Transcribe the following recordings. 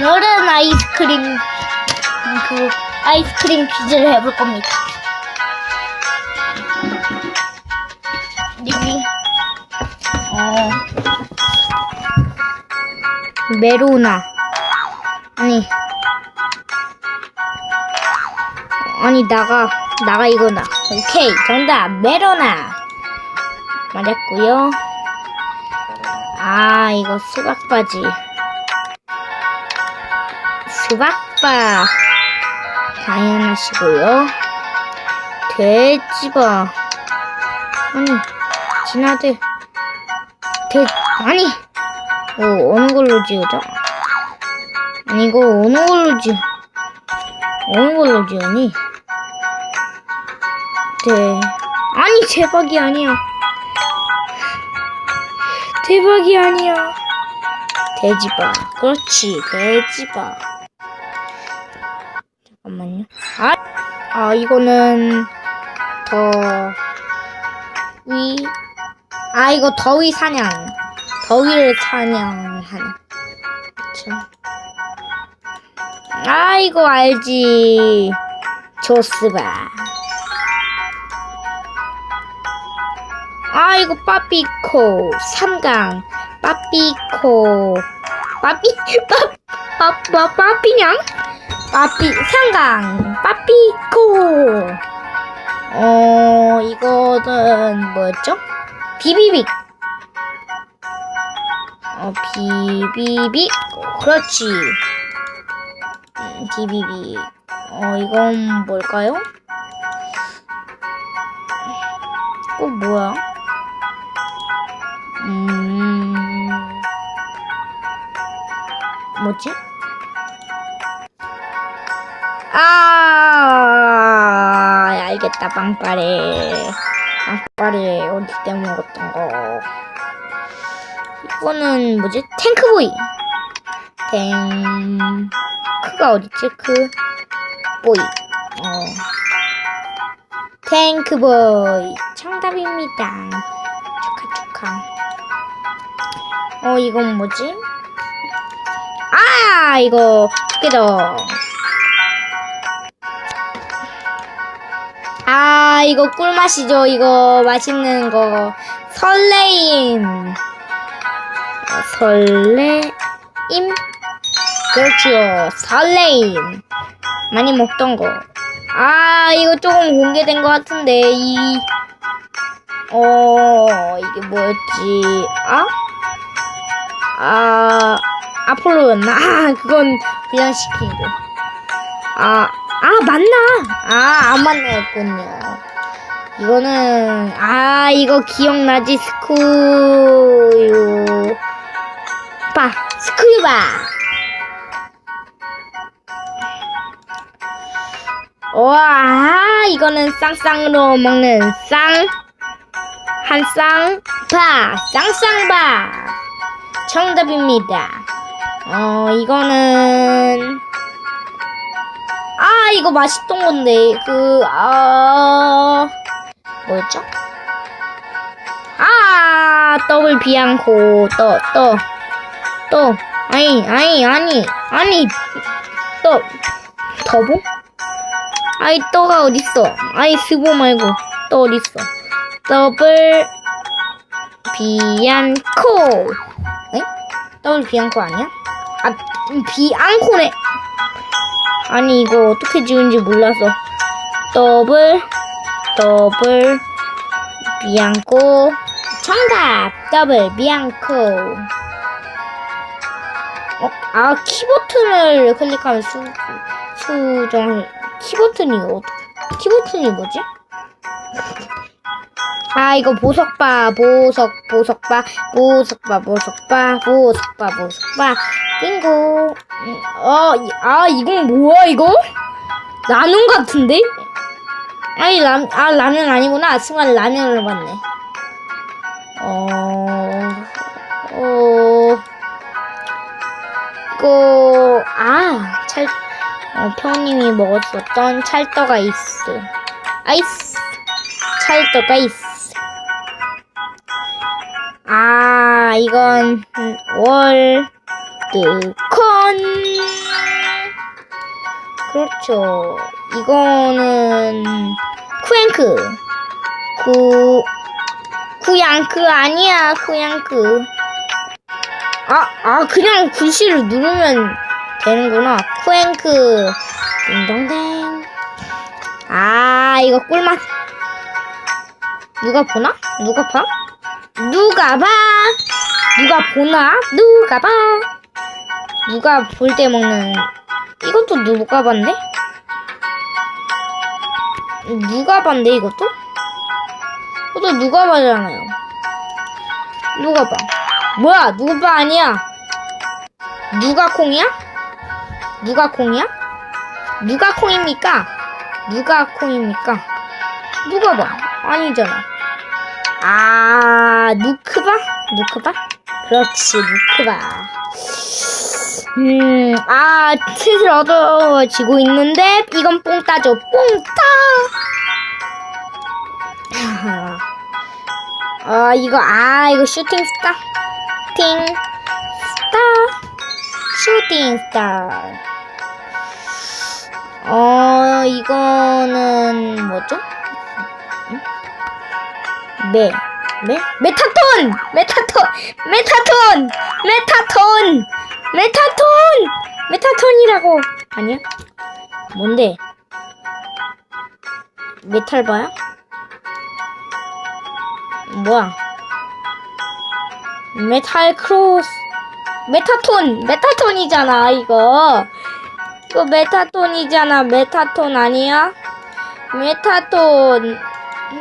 오늘은 아이스크림 그 아이스크림 퀴즈를 해볼 겁니다. 여기 어. 메로나. 아니. 아니 나가 나가 이거나 오케이 정답 메로나. 맞았고요. 아 이거 수박 바지 수박바 당연하시고요. 돼지바 아니 진아들 돼 아니 어, 어느 걸로 지우죠? 아니 이거 어느 걸로 지 어느 걸로 지우니? 네 아니 대박이 아니야 대박이 아니야 돼지바 그렇지 돼지바 아 이거는 더위 아 이거 더위 사냥. 더위를 사냥하는. 그쵸? 아 이거 알지. 조스바. 아 이거 빠삐코. 삼강. 빠삐코. 빠삐 빠빠 빠삐냥 빠삐 삼강 빠삐코 어 이거는 뭐였죠? 비비빅 어 비비빅 그렇지 음, 비비빅 어 이건 뭘까요? 어 뭐야? 음 뭐지? 아 알겠다 빵빠레. 빵빠레 어디 때 먹었던 거. 이거는 뭐지? 탱크보이. 탱 크가 어딨지? 그 보이. 어. 탱크보이. 정답입니다. 축하 축하. 어 이건 뭐지? 아 이거 두개더 아 이거 꿀맛이죠 이거 맛있는 거 설레임 어, 설레임 그렇지요 설레임 많이 먹던 거아 이거 조금 공개된 것 같은데 이 어, 이게 뭐였지? 아? 아, 아폴로였나? 아, 그건 그냥 시키고. 아, 아, 맞나? 아, 안 맞나였군요. 이거는, 아, 이거 기억나지? 스쿠유. 바, 스쿠유바. 와, 아, 이거는 쌍쌍으로 먹는 쌍. 한 쌍, 바, 쌍쌍바. 정답입니다. 어, 이거는, 아, 이거 맛있던 건데, 그, 아, 뭐였죠? 아, 더블 비앙코, 또, 또, 또, 아니, 아니, 아니, 아니, 또, 더보? 아이, 또가 어딨어? 아이, 스보 말고, 또 어딨어? 더블 비앙코. 에? 더블 비앙코 아니야? 아, 음, 비앙코네. 아니 이거 어떻게 지은지 몰라서. 더블 더블 비앙코. 정답. 더블 비앙코. 어, 아, 키버튼을 클릭하면 수, 수정, 키버튼이, 어, 키버튼이 뭐지? 아 이거 보석바 보석 보석바 보석바 보석바 보석바 보석바 빙고 음, 어아 이건 뭐야 이거 라면 같은데 아니 라, 아 라면 아니구나 순간 라면을 봤네 어, 어, 이거, 아, 찰, 어, 평님이 먹었었던 찰떡 아이스. 아이스. 찰떡 아이스. 아, 이건, 월드 콘. 그렇죠. 이거는 쿠앤크. 구 쿠양크 아니야 쿠양크. 아, 아 그냥 글씨를 누르면 되는구나. 쿠앤크. 딩동댕. 아 이거 꿀맛. 누가 보나? 누가 봐? 누가 봐? 누가 보나? 누가 봐? 누가 볼 때 먹는 이것도 누가 봤는데? 누가 봤는데 이것도? 이것도 누가 봐잖아요. 누가 봐? 뭐야? 누가 봐 아니야? 누가 콩이야? 누가 콩이야? 누가 콩입니까? 누가 콩입니까? 누가 봐? 아니잖아. 아, 누크바? 누크바? 그렇지, 누크바. 음, 아, 슬슬 어두워지고 있는데, 이건 뽕 따죠, 뽕 따! 아, 이거, 아, 이거 슈팅 스타? 팅, 스타, 슈팅 스타. 어, 이거는 뭐죠? 응? 메, 메? 메타톤! 메타톤! 메타톤! 메타톤! 메타톤! 메타톤이라고! 아니야? 뭔데? 메탈바야? 뭐야? 메탈 크로스 메타톤! 메타톤이잖아, 이거. 이거 메타톤이잖아. 메타톤 아니야? 메타톤.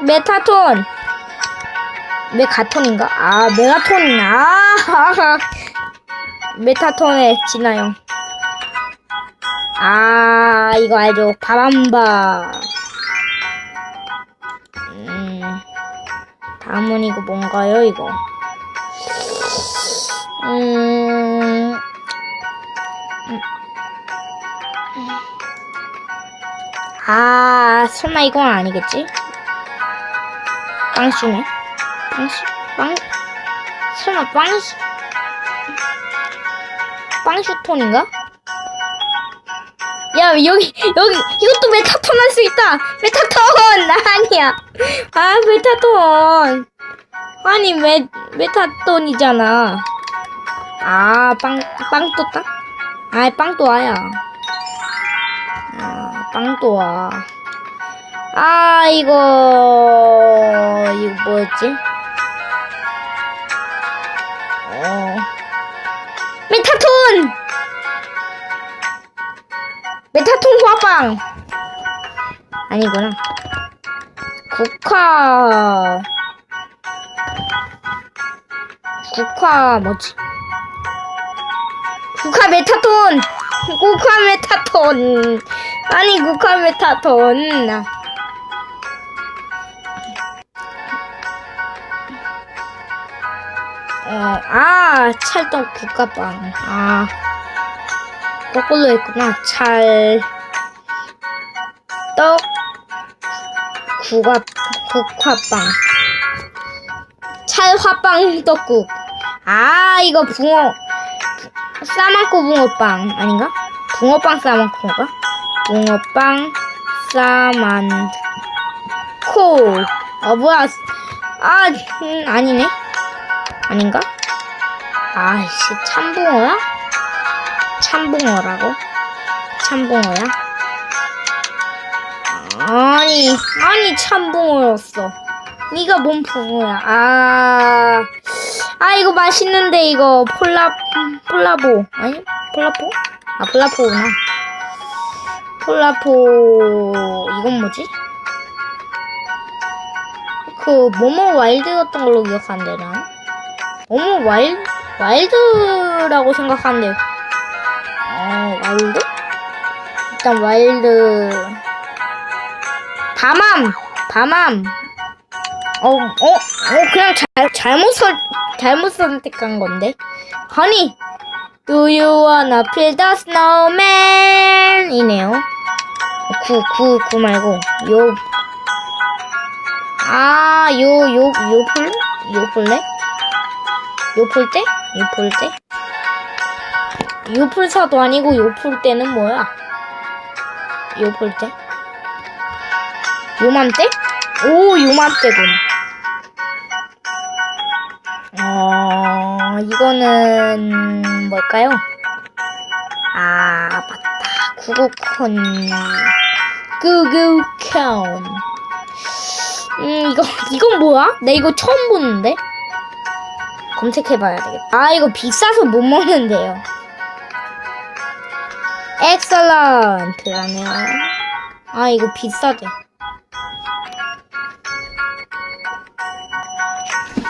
메타톤. 메가톤인가? 아, 메가톤. 아, 메타톤의 진화형. 아, 이거 알죠? 바람바. 음, 다음은 이거 뭔가요, 이거? 음, 아, 설마 이건 아니겠지? 빵슈네? 빵슈? 빵? 설마 빵슈? 빵슈톤인가? 야, 여기, 여기, 이것도 메타톤 할 수 있다! 메타톤! 아니야! 아, 메타톤! 아니, 메, 메타톤이잖아. 아, 빵, 빵또따? 아, 빵또아야. 아, 빵또아. 아, 이거, 이거 뭐였지? 메타톤! 메타톤 화빵! 아니구나. 국화, 국화 뭐지? 국화 메타톤! 국화 메타톤! 아니, 국화 메타톤! 어, 아, 찰떡 국화빵. 아, 거꾸로 했구나. 찰, 떡, 국화, 국화빵. 찰화빵 떡국. 아, 이거 붕어, 싸만코 붕어빵. 아닌가? 붕어빵 싸만코가? 붕어빵 싸만 코. 어, 뭐야. 아, 음, 아니네. 아닌가? 아이씨, 참붕어야? 참붕어라고? 참붕어야? 아니, 아니 참붕어였어. 네가 뭔 붕어야? 아, 아 이거 맛있는데 이거 폴라 폴라보 아니 폴라포? 아 폴라포구나. 폴라포 이건 뭐지? 그 모모 와일드였던 걸로 기억하는데 난. 어머 와일 와일드라고 생각하는데 어 와일드? 일단 와일드 밤암 밤암 어 어 어, 그냥 잘 잘못 설 잘못 선택한 건데 허니 Do you wanna feel the snowman? 이네요 구 구 구 말고 요 아, 요, 요, 요 플레? 요 플레? 요볼 때? 요볼 때? 요풀사도 아니고 요풀대는 뭐야? 요풀대? 요맘때? 오, 요맘때군. 어, 이거는 뭘까요? 아, 맞다. 구구콘. 구구콘. 음, 이거, 이건 뭐야? 나 이거 처음 보는데? 검색해봐야 되겠다. 아, 이거 비싸서 못 먹는데요. 엑설런트라네요. 아, 이거 비싸대.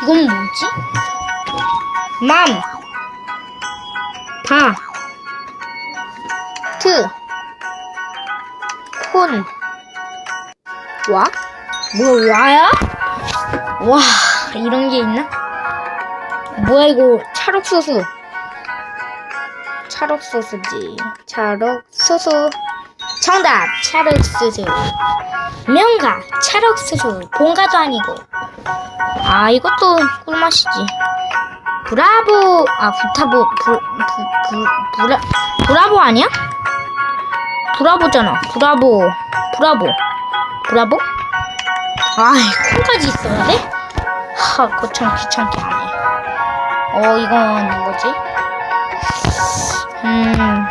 이건 뭐지? 맘, 바, 트, 콘, 와? 뭐, 와야? 와, 이런 게 있나? 뭐야, 이거, 찰옥소스. 찰옥소스지. 찰옥소스. 정답, 찰옥소스. 명가, 찰옥소스. 본가도 아니고. 아, 이것도 꿀맛이지. 브라보, 아, 부타보, 브, 부, 부, 브라, 브라보 아니야? 브라보잖아. 브라보, 브라보, 브라보? 아, 콩까지 있어야 돼? 하, 거참 귀찮게. 어, 이건 뭐지? 음.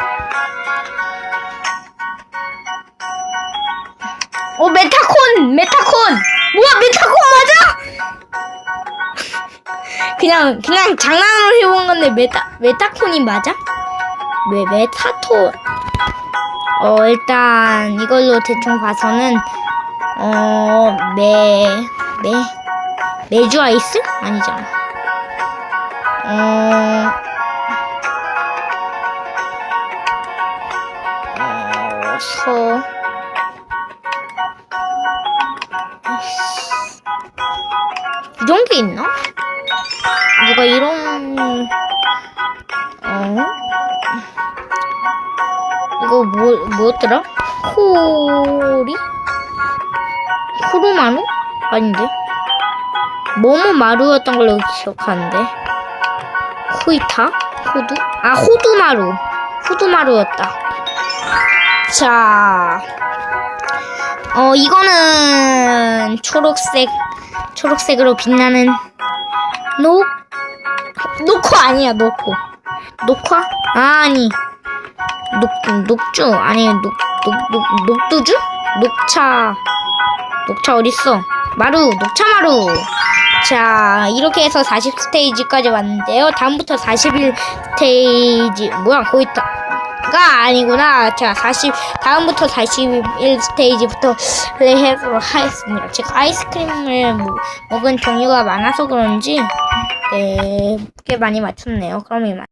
어, 메타콘! 메타콘! 뭐야, 메타콘 맞아? 그냥, 그냥 장난으로 해본 건데, 메타, 메타콘이 맞아? 왜, 메타톤. 어, 일단, 이걸로 대충 봐서는, 어, 메, 메, 메주 아이스? 아니잖아. 어, 어, 서, 이런 게 있나? 누가 이런, 어? 이거 뭐, 뭐였더라? 코리? 쿠루마루? 아닌데? 뭐뭐 마루였던 걸로 기억하는데. 호이타? 호두? 아, 호두마루. 호두마루였다. 자, 어, 이거는 초록색, 초록색으로 빛나는 녹, 녹화 아니야, 녹화. 녹화? 아, 아니. 녹, 녹주? 아니, 녹, 녹, 녹, 녹두주? 녹차. 녹차 어딨어? 마루, 녹차 마루. 자, 이렇게 해서 40 스테이지까지 왔는데요. 다음부터 41 스테이지, 뭐야, 거기 있다. 가 아니구나. 자, 40, 다음부터 41 스테이지부터 플레이해보도록 하겠습니다. 제가 아이스크림을 뭐- 먹은 종류가 많아서 그런지, 네, 꽤 많이 맞췄네요. 그럼 이만.